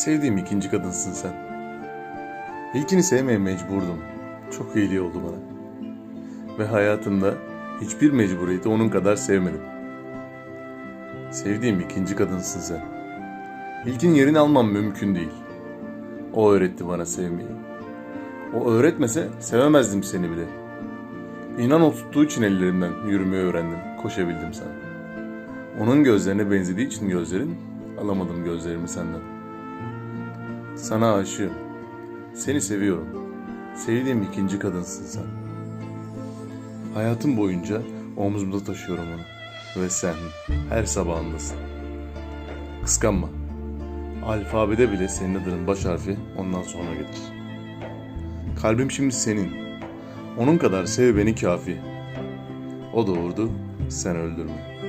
Sevdiğim ikinci kadınsın sen. İlkini sevmeye mecburdum. Çok iyiliği oldu bana. Ve hayatımda hiçbir mecburiyeti onun kadar sevmedim. Sevdiğim ikinci kadınsın sen. İlkin yerini almam mümkün değil. O öğretti bana sevmeyi. O öğretmese sevemezdim seni bile. İnan o tuttuğu için ellerimden yürümeyi öğrendim. Koşabildim sana. Onun gözlerine benzediği için gözlerin alamadım gözlerimi senden. Sana aşığım. Seni seviyorum. Sevdiğim ikinci kadınsın sen. Hayatım boyunca omzumda taşıyorum onu. Ve sen her sabahındasın. Kıskanma. Alfabede bile senin adının baş harfi ondan sonra gelir. Kalbim şimdi senin. Onun kadar sev beni kafi. O doğurdu, sen öldürme.